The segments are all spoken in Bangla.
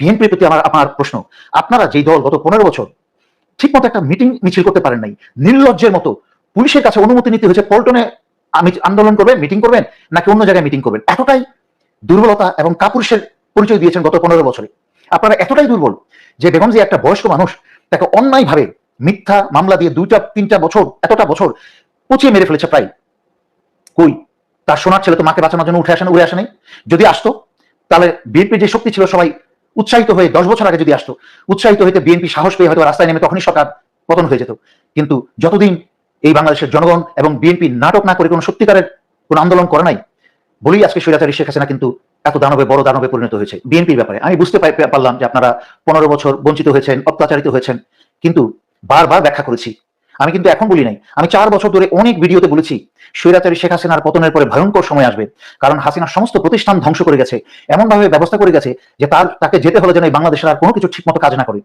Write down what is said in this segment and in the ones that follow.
বিএনপির প্রতি আমার আমার প্রশ্ন, আপনারা যেই দল গত পনেরো বছর ঠিক মতো একটা মিটিং মিছিল করতে পারেন নাই, নির্লজ্জের মতো পুলিশের কাছে অনুমতি নিতে হয়েছে, পল্টনে আমি আন্দোলন করবেন, মিটিং করবেন, নাকি অন্য জায়গায় মিটিং করবেন, এতটাই দুর্বলতা এবং কাপুরুষের পরিচয় দিয়েছেন গত পনেরো বছরে। আপনারা এতটাই দুর্বল যে বেগম জিয়া একটা বয়স্ক মানুষ, তাকে অন্যায়ভাবে মিথ্যা মামলা দিয়ে দুইটা, তিনটা বছর, এতটা বছর পচিয়ে মেরে ফেলেছে প্রায়। কই? তার সোনার ছেলে তো মাকে বাঁচানোর জন্য উঠে আসে না, উড়ে আসে নাই। যদি আসতো, তাহলে বিএনপির যে শক্তি ছিল সবাই উৎসাহিত হয়ে দশ বছর আগে যদি আসতো, উৎসাহিত হইতে বিএনপি সাহস পেয়ে হয়তো রাস্তায় নেমে তখনই সরকার পতন হয়ে যেত। কিন্তু যতদিন এই বাংলাদেশের জনগণ এবং বিএনপি নাটক না করে কোনো সত্যিকারের কোনো আন্দোলন করে নাই, বলেই আজকে স্বৈরাচারী শেখ হাসিনা কিন্তু এত দানবে, বড় দানবে পরিণত হয়েছে বিএনপির ব্যাপারে। আমি বুঝতে পারলাম যে আপনারা পনেরো বছর বঞ্চিত হয়েছেন, অত্যাচারিত হয়েছেন, কিন্তু বারবার ব্যাখ্যা করেছি। আমি কিন্তু এখন বলি নাই। আমি চার বছর ধরে অনেক ভিডিওতে বলেছি, স্বৈরাচারী শেখ হাসিনার পতনের পরে ভয়ঙ্কর সময় আসবে, কারণ হাসিনার সমস্ত প্রতিষ্ঠান ধ্বংস করে গেছে এমন ভাবে ব্যবস্থা করে গেছে যে তার, তাকে যেতে হলে যেন এই বাংলাদেশের আর কোনো কিছু ঠিকমতো কাজ না করে।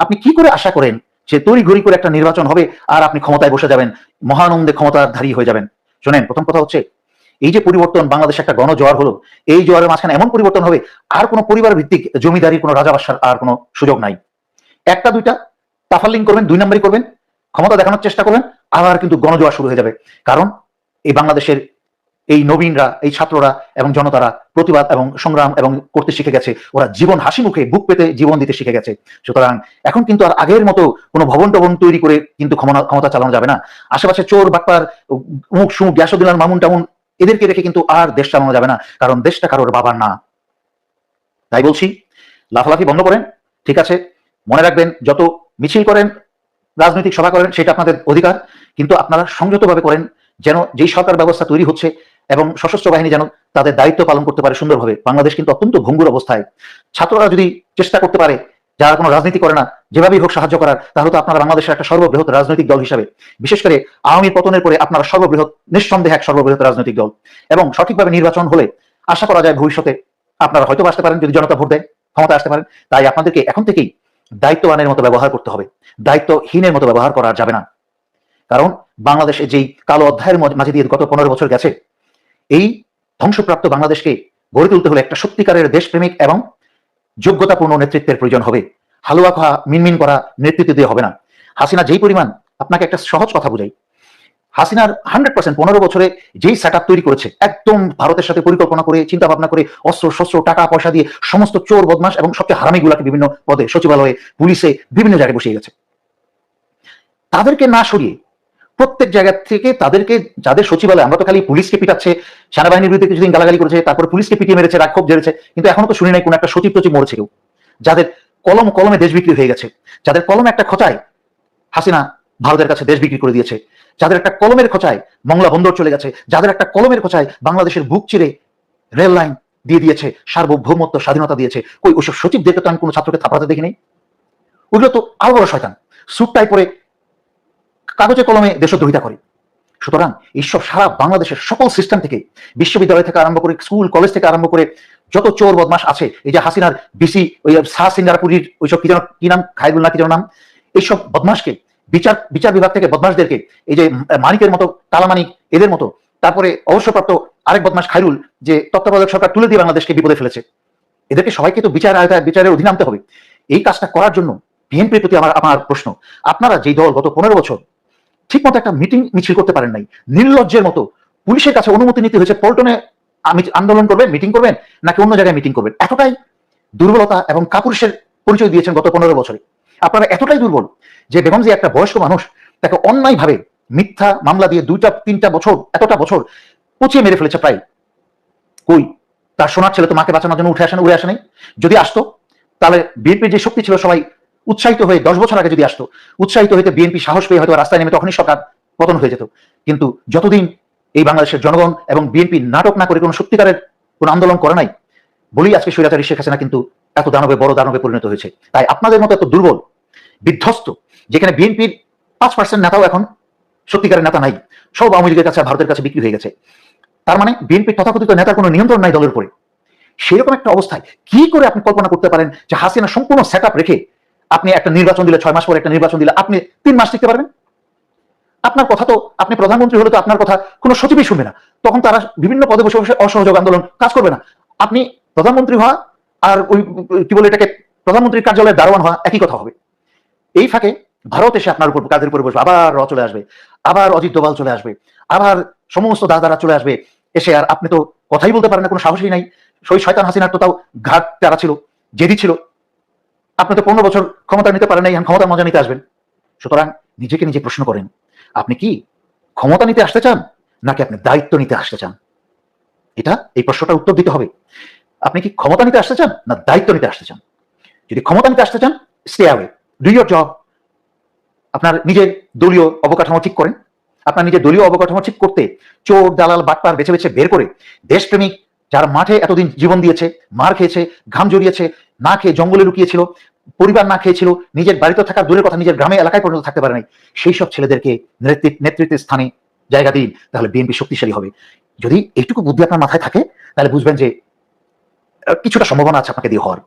আপনি কি করে আশা করেন যে তৈরি ঘড়ি করে একটা নির্বাচন হবে আর আপনি ক্ষমতায় বসে যাবেন, মহানন্দে ক্ষমতাধারী হয়ে যাবেন? শোনেন, প্রথম কথা হচ্ছে, এই যে পরিবর্তন বাংলাদেশে একটা গণজোয়ার হলো, এই জোয়ারের মাঝখানে এমন পরিবর্তন হবে, আর কোনো পরিবার ভিত্তিক জমিদারির কোনো রাজাবাসার আর কোনো সুযোগ নাই। একটা, দুইটা, তাফাল্লিং করবেন, দুই নম্বরই করবেন ক্ষমতা দেখানোর চেষ্টা করবেন আবার কিন্তু গণজোয়ার শুরু হয়ে যাবে। কারণ এই বাংলাদেশের এই নবীনরা, এই ছাত্ররা এবং জনতারা প্রতিবাদ এবং সংগ্রাম এবং করতে শিখে গেছে। ওরা জীবন হাসি মুখে বুক পেতে জীবন দিতে শিখে গেছে। সুতরাং এখন কিন্তু আর আগের মতো কোনো ভবন টবন তৈরি করে কিন্তু ক্ষমতা ক্ষমতা চালানো যাবে না। আশেপাশে চোর, বাটপার মুখ সুমুখ গ্যাসুদ্দিন মামুন টামুন, এদেরকে রেখে কিন্তু আর দেশ চালানো যাবে না। কারণ দেশটা কারোর বাবার না। তাই বলছি, লাফালাফি বন্ধ করেন, ঠিক আছে? মনে রাখবেন, যত মিছিল করেন রাজনৈতিক সভা করেন, সেটা আপনাদের অধিকার। কিন্তু আপনারা সংযতভাবে করেন যেন যেই সরকার ব্যবস্থা তৈরি হচ্ছে এবং সশস্ত্র বাহিনী যেন তাদের দায়িত্ব পালন করতে পারে সুন্দরভাবে। বাংলাদেশ কিন্তু অত্যন্ত ভঙ্গুর অবস্থায়। ছাত্ররা যদি চেষ্টা করতে পারে, যারা কোনো রাজনীতি করে না, যেভাবেই হোক সাহায্য করার, তাহলে তো আপনারা বাংলাদেশের একটা সর্ববৃহৎ রাজনৈতিক দল হিসাবে, বিশেষ করে আওয়ামী পতনের পরে আপনারা সর্ববৃহৎ, নিঃসন্দেহে এক সর্ববৃহৎ রাজনৈতিক দল। এবং সঠিকভাবে নির্বাচন হলে আশা করা যায় ভবিষ্যতে আপনারা হয়তো আসতে পারেন, যদি জনতা ভোট দেয় ক্ষমতা আসতে পারেন। তাই আপনাদেরকে এখন থেকেই দায়িত্ববানের মতো ব্যবহার করতে হবে। দায়িত্বহীনের মতো ব্যবহার করা যাবে না। কারণ বাংলাদেশে যেই কালো অধ্যায়ের মাঝে দিয়ে গত পনেরো বছর গেছে, এই ধ্বংসপ্রাপ্ত বাংলাদেশকে গড়ে তুলতে হলে একটা সত্যিকারের দেশপ্রেমিক এবং যোগ্যতাপূর্ণ নেতৃত্বের প্রয়োজন হবে। হালুয়া খাওয়া মিনমিন করা নেতৃত্ব দিয়ে হবে না। হাসিনা যেই পরিমাণ আপনাকে একটা সহজ কথা বুঝাই হাসিনার হান্ড্রেড পার্সেন্ট পনেরো বছরে যেই সেট তৈরি করেছে, একদম ভারতের সাথে পরিকল্পনা করে চিন্তা ভাবনা করে, অস্ত্র, শস্ত্র, টাকা, পয়সা দিয়ে সমস্ত চোর বদমাস এবং সবচেয়ে হারামিগুলাকে বিভিন্ন পদে সচিবালয়ে, পুলিশে বিভিন্ন জায়গায় বসিয়ে গেছে। তাদেরকে না সরিয়ে প্রত্যেক জায়গা থেকে তাদেরকে যাদের সচিবালয়, আমরা তো খালি পুলিশকে পিটাচ্ছে, সেনাবাহিনীর বিরুদ্ধে কিছুদিন গালাগালি করেছে, তারপর পুলিশকে পিটিয়ে মেরেছে, রাক্ষোভ জেরেছে কিন্তু এখনও তো শুনি নাই কোন একটা সচিব টচিব মরেছে কেউ। যাদের কলম, কলমে দেশ বিক্রি হয়ে গেছে, যাদের কলমে একটা খোঁচায়, হাসিনা ভারতের কাছে দেশ বিক্রি করে দিয়েছে। যাদের একটা কলমের খোঁচায় মংলা বন্দর চলে গেছে, যাদের একটা কলমের খোঁচায় বাংলাদেশের বুক চিরে রেল লাইন দিয়ে দিয়েছে, সার্বভৌমত্ব, স্বাধীনতা দিয়েছে, কই ওইসব সচিবদেরকে তো আমি কোনো ছাত্রকে থাপড়াতে দেখিনি? ওগুলো তো আরও বড় শয়তান। স্যুটটাই পরে কাগজে কলমে দেশদ্রোহিতা করে। সুতরাং এইসব সারা বাংলাদেশের সকল সিস্টেম থেকে, বিশ্ববিদ্যালয় থেকে আরম্ভ করে স্কুল কলেজ থেকে আরম্ভ করে, যত চোর বদমাস আছে, এই যে হাসিনার বিসি, ওই শাহ সিঙ্গারপুরীর ওইসব কি যেন, কি নাম? না কি যেন নাম? এইসব বদমাসকে বিচার বিচার বিভাগ থেকে বদমাসদেরকে এই যে মানিকের মতো কালামানিক এদের মতো, তারপরে অবসরপ্রাপ্ত আরেক বদমাস খাইরুল, যে তত্ত্বাবধায়ক সরকার তুলে দিয়ে বাংলাদেশকে বিপদে ফেলেছে। এদেরকে সবাইকে তো বিচার আয়তায় বিচারের অধীনে আনতে হবে। এই কাজটা করার জন্য বিএনপির প্রতি আমার আমার প্রশ্ন, আপনারা যেই দল গত পনেরো বছর ঠিক মতো একটা মিটিং মিছিল করতে পারেন নাই, নির্লজ্জের মতো পুলিশের কাছে অনুমতি নিতে হয়েছে, পল্টনে আমি আন্দোলন করবেন, মিটিং করবেন, নাকি অন্য জায়গায় মিটিং করবেন? এতটাই দুর্বলতা এবং কাপুরুষের পরিচয় দিয়েছেন গত পনেরো বছরে। আপনারা এতটাই দুর্বল যে বেগম জিয়া একটা বয়স্ক মানুষ, তাকে অন্যায়ভাবে মিথ্যা মামলা দিয়ে দুইটা, তিনটা বছর, এতটা বছর পচিয়ে মেরে ফেলেছে প্রায়। কই? তার সোনার ছেলে তো মাকে বাঁচানোর জন্য উঠে আসে উড়ে আসে নাই। যদি আসতো, তাহলে বিএনপির যে শক্তি ছিল সবাই উৎসাহিত হয়ে, দশ বছর আগে যদি আসতো, উৎসাহিত হইতে বিএনপি সাহস পেয়ে হয়তো রাস্তায় নেমে তখনই সরকার পতন হয়ে যেত। কিন্তু যতদিন এই বাংলাদেশের জনগণ এবং বিএনপি নাটক না করে কোনো সত্যিকারের কোনো আন্দোলন করে নাই, বলেই আজকে স্বৈরাচারী শেখ হাসিনা কিন্তু এত দানবে, বড় দানবে পরিণত হয়েছে। তাই আপনাদের মতো এত দুর্বল, বিধ্বস্ত, যেখানে বিএনপির পাঁচ পার্সেন্ট নেতাও এখন সত্যিকারের নেতা নাই, সব আওয়ামী লীগের কাছে ভারতের কাছে বিক্রি হয়ে গেছে। তার মানে বিএনপির তথাকথিত নেতার কোনো নিয়ন্ত্রণ নাই দলের উপরে। সেরকম একটা অবস্থায় কি করে আপনি কল্পনা করতে পারেন যে হাসিনা সম্পূর্ণ সেট রেখে আপনি একটা নির্বাচন দিলে, ছয় মাস পরে একটা নির্বাচন দিলে আপনি তিন মাস টিকতে পারবেন? আপনার কথা তো, আপনি প্রধানমন্ত্রী হলে তো আপনার কথা কোনো সচিবই শুনবে না। তখন তারা বিভিন্ন পদে বসে বসে অসহযোগ আন্দোলন কাজ করবে না। আপনি প্রধানমন্ত্রী হওয়া আর ওই, কি বলে এটাকে, প্রধানমন্ত্রীর কার্যালয়ে দারোয়ান হওয়া একই কথা হবে। এই ফাঁকে ভারত এসে আপনার উপর কাদের উপরে বসবে, আবার র চলে আসবে, আবার অজিত দোভাল চলে আসবে, আবার সমস্ত দাদারা চলে আসবে, এসে আর আপনি তো কথাই বলতে পারেন না, কোনো সাহসই নাই। সেই শয়তান হাসিনার তো তাও ঘাট তারা ছিল, জেদি ছিল। আপনি তো পনেরো বছর ক্ষমতা নিতে পারেন নাই, এখন ক্ষমতার মজা নিতে আসবেন। সুতরাং নিজেকে নিজে প্রশ্ন করেন, আপনি কি ক্ষমতা নিতে আসতে চান, নাকি আপনি দায়িত্ব নিতে আসতে চান? এটা এই প্রশ্নটার উত্তর দিতে হবে। আপনি কি ক্ষমতা নিতে আসতে চান না দায়িত্ব নিতে আসতে চান? যদি ক্ষমতা নিতে আসতে চান stay away do your job আপনার নিজের দলীয় অবকাঠামো ঠিক করেন। আপনার নিজের দলীয় অবকাঠামো ঠিক করতে চোর, দালাল, বাটপার বেছে বেছে বের করে দেশপ্রেমিক যারা মাঠে এতদিন জীবন দিয়েছে, মার খেয়েছে, ঘাম জড়িয়েছে, না খেয়ে জঙ্গলে লুকিয়েছিল, পরিবার না খেয়েছিল, নিজের বাড়িতে থাকার দূরের কথা নিজের গ্রামে এলাকায় পর্যন্ত থাকতে পারে নাই সেই সব ছেলেদেরকে নেতৃত্ব- নেতৃত্বের স্থানে জায়গা দিন, তাহলে বিএনপি শক্তিশালী হবে। যদি এইটুকু বুদ্ধি আপনার মাথায় থাকে, তাহলে বুঝবেন যে কিছুটা সম্ভাবনা আছে আপনাকে দিয়ে হওয়ার।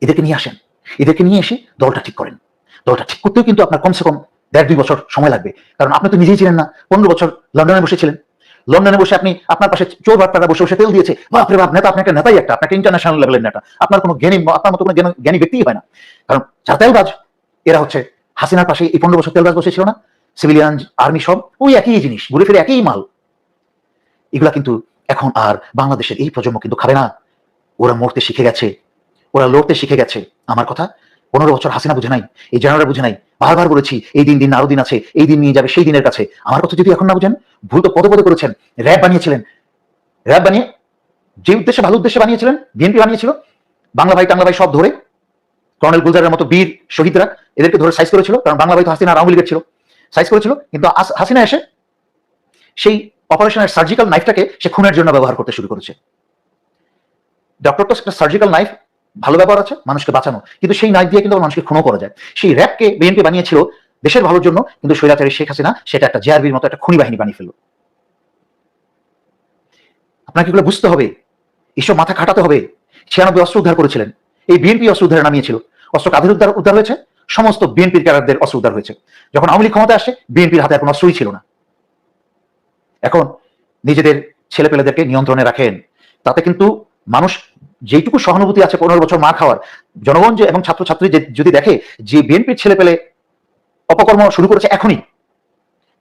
এদেরকে নিয়ে আসেন। এদেরকে নিয়ে এসে দলটা ঠিক করেন। দলটা ঠিক করতেও কিন্তু আপনার কমসে কম দেড় দুই বছর সময় লাগবে। কারণ আপনি তো নিজেই ছিলেন না। পনেরো বছর লন্ডনে বসেছিলেন লন্ডনে বসে আপনি আপনার পাশে চোর বাটপাড়া বসে বসে তেল দিয়েছে। বাপরে বাপ, নেতা আপনাকে নেতাই একটা, আপনাকে ইন্টারন্যাশনাল লেভেলের নেতা। আপনার কোনো জ্ঞানী, আপনার মতো কোনো জ্ঞানী- ব্যক্তিই হয় না। কারণ যারা তেলবাজ, এরা হচ্ছে হাসিনার পাশে এই পনেরো বছর তেলবাজ বসেছিল না? সিভিলিয়ান আর্মি সব, ওই একই জিনিস, ঘুরে ফিরে একই মাল। এগুলা কিন্তু এখন আর বাংলাদেশের এই প্রজন্ম কিন্তু খাবে না। ওরা মরতে শিখে গেছে। ওরা লড়তে শিখে গেছে। আমার কথা, পনেরো বছর হাসিনা বুঝে নাই, এই জেনারেল বুঝে নাই, বারবার বলেছি, এই দিন দিন আরও দিন আছে, এই দিন নিয়ে যাবে, সেই দিনের কাছে। আমার কথা যদি এখন না বুঝেন, ভুল তো পদে পদে করেছেন, র্যাব বানিয়েছিলেন। র্যাব বানিয়ে, যে উদ্দেশ্যে ভালো উদ্দেশ্যে বানিয়েছিলেন, বিএনপি বানিয়েছিল, বাংলা ভাই টাংলা ভাই সব ধরে, কর্নেল গুলজারের মতো বীর শহীদরা এদেরকে ধরে সাইজ করেছিল, কারণ বাংলা ভাই তো হাসিনা আওয়ামী লীগের ছিল, সাইজ করেছিল, কিন্তু হাসিনা এসে সেই অপারেশনের সার্জিক্যাল নাইফটাকে সে খুনের জন্য ব্যবহার করতে শুরু করেছে। ডক্টর তো একটা সার্জিক্যাল নাইফ ভালো ব্যবহার আছে, মানুষকে বাঁচানো। কিন্তু সেই নাইফ দিয়ে কিন্তু মানুষকে খুনও করা যায়। সেই র্যাবকে বিএনপি বানিয়েছিল দেশের ভালোর জন্য, কিন্তু স্বৈরাচারী শেখ হাসিনা সেটা একটা জেআরবির মতো একটা খুনি বাহিনী বানিয়ে ফেলল। আপনাকে এগুলো বুঝতে হবে? এসব মাথা খাটাতে হবে। ছিয়ানব্বই অস্ত্র উদ্ধার করেছিলেন। এই বিএনপি অস্ত্র উদ্ধারে নামিয়েছিল অস্ত্র কাদের উদ্ধার উদ্ধার হয়েছে। সমস্ত বিএনপির ক্যাডারদের অস্ত্র উদ্ধার হয়েছে। যখন আওয়ামী লীগ ক্ষমতা আসে বিএনপির হাতে এখন অস্ত্রই ছিল না। এখন নিজেদের ছেলেপেলেদেরকে নিয়ন্ত্রণে রাখেন। তাতে কিন্তু মানুষ যেটুকু সহানুভূতি আছে পনেরো বছর মা খাওয়ার, জনগণ যে এবং ছাত্রছাত্রী যদি দেখে যে বিএনপির ছেলেপেলে অপকর্ম শুরু করেছে এখনই,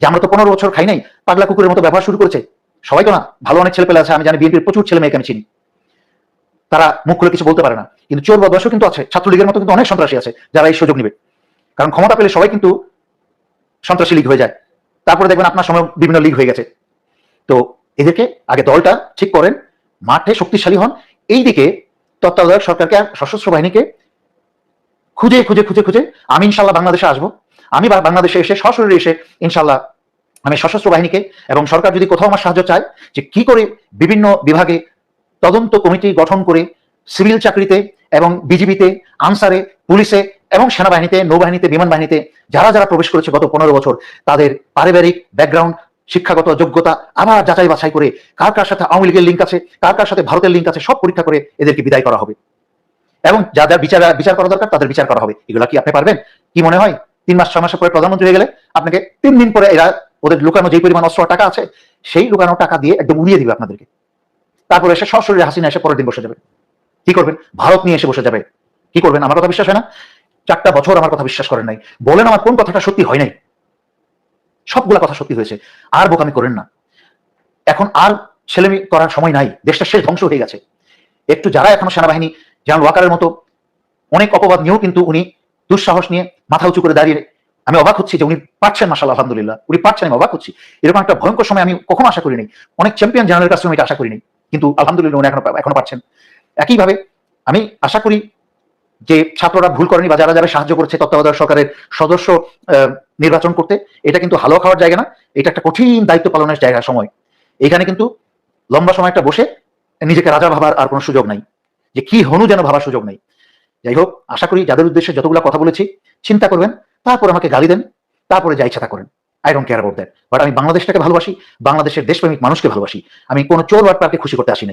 যে আমরা তো পনেরো বছর খাই নাই, পাগলা কুকুরের মতো ব্যবহার শুরু করেছে, সবাই তো না, ভালো অনেক ছেলেপেলে আছে, আমি জানি বিএনপির প্রচুর ছেলে মেয়েকে আমি চিনি। তারা মুখ খুলে কিছু বলতে পারে না, কিন্তু চোর বদমাশও কিন্তু আছে, ছাত্রলীগের মতো কিন্তু অনেক সন্ত্রাসী আছে, যারা এই সুযোগ নেবে। কারণ ক্ষমতা পেলে সবাই কিন্তু সন্ত্রাসী লীগ হয়ে যায়। তারপরে দেখবেন আপনার সময় বিভিন্ন লীগ হয়ে গেছে। তো এদেরকে আগে দলটা ঠিক করেন, মাঠে শক্তিশালী হন। এইদিকে তত্ত্বাবধায়ক সরকারকে সশস্ত্র বাহিনীকে খুঁজে খুঁজে খুঁজে খুঁজে আমি ইনশাল্লাহ বাংলাদেশে আসব। আমি বাংলাদেশে এসে, সশরীরে এসে ইনশাল্লাহ আমি সশস্ত্র বাহিনীকে এবং সরকার যদি কোথাও আমার সাহায্য চায় যে কি করে বিভিন্ন বিভাগে তদন্ত কমিটি গঠন করে সিভিল চাকরিতে এবং বিজিবিতে, আনসারে, পুলিশে এবং সেনাবাহিনীতে, নৌবাহিনীতে বিমান বাহিনীতে যারা যারা প্রবেশ করেছে গত পনেরো বছর, তাদের পারিবারিক ব্যাকগ্রাউন্ড শিক্ষাগত যোগ্যতা আবার যাচাই বাছাই করে কার কার সাথে আওয়ামী লীগের লিঙ্ক আছে, কার কার সাথে ভারতের লিঙ্ক আছে, সব পরীক্ষা করে এদেরকে বিদায় করা হবে। এবং যা যা বিচার বিচার করা দরকার তাদের বিচার করা হবে। এগুলো কি আপনি পারবেন? কি মনে হয়? তিন মাস, ছয় মাস পরে প্রধানমন্ত্রী হয়ে গেলে আপনাকে তিন দিন পরে এরা ওদের লুকানো যে পরিমাণ অস্ত্র, টাকা আছে, সেই লুকানো টাকা দিয়ে একদম উড়িয়ে দিবে আপনাদেরকে। তারপরে এসে সশরীরে হাসিনা এসে পরের দিন বসে যাবে। কি করবেন? ভারত নিয়ে এসে বসে যাবে। কি করবেন? আমার কথা বিশ্বাস হয় না? চারটা বছর আমার কথা বিশ্বাস করেন নাই। বলেন আমার কোন কথাটা সত্যি হয় নাই। সবগুলা কথা সত্যি হয়েছে। আর বোকামি করেন না। এখন আর ছেলেমি করার সময় নাই। দেশটা শেষ ধ্বংস হয়ে গেছে। একটু যারা এখনও সেনাবাহিনী যেমন ওয়াকারের মতো অনেক অপবাদ নিয়েও কিন্তু উনি দুঃসাহস নিয়ে মাথা উঁচু করে দাঁড়িয়ে আমি অবাক হচ্ছি যে উনি পারছেন মাসাল আলহামদুলিল্লাহ। উনি পারছেন, আমি অবাক হচ্ছি। এরকম একটা ভয়ঙ্কর সময় আমি কখনো আশা করিনি। অনেক চ্যাম্পিয়ন জেনারেলের কাছে আমি এটা আশা করিনি। কিন্তু আলহামদুলিল্লাহ উনি এখনও এখনও পারছেন। একইভাবে আমি আশা করি যে ছাত্ররা ভুল করেনি বা যারা যারা সাহায্য করছে তত্ত্বাবধায়ক সরকারের সদস্য নির্বাচন করতে, এটা কিন্তু হালুয়া খাওয়ার জায়গা না, এটা একটা কঠিন দায়িত্ব পালনের জায়গা, সময়। এখানে কিন্তু লম্বা সময় একটা বসে নিজেকে রাজা ভাবার আর কোনো সুযোগ নাই। যে কি হনু যেন ভাবার সুযোগ নাই। যাই হোক, আশা করি যাদের উদ্দেশ্যে যতগুলো কথা বলেছি, চিন্তা করবেন, তারপর আমাকে গালি দেন, তারপরে যা ইচ্ছা তা করেন। I don't care about that but আমি বাংলাদেশটাকে ভালোবাসি, বাংলাদেশের দেশপ্রেমিক মানুষকে ভালোবাসি। আমি কোনো চোর বাটপারকে খুশি করতে আসি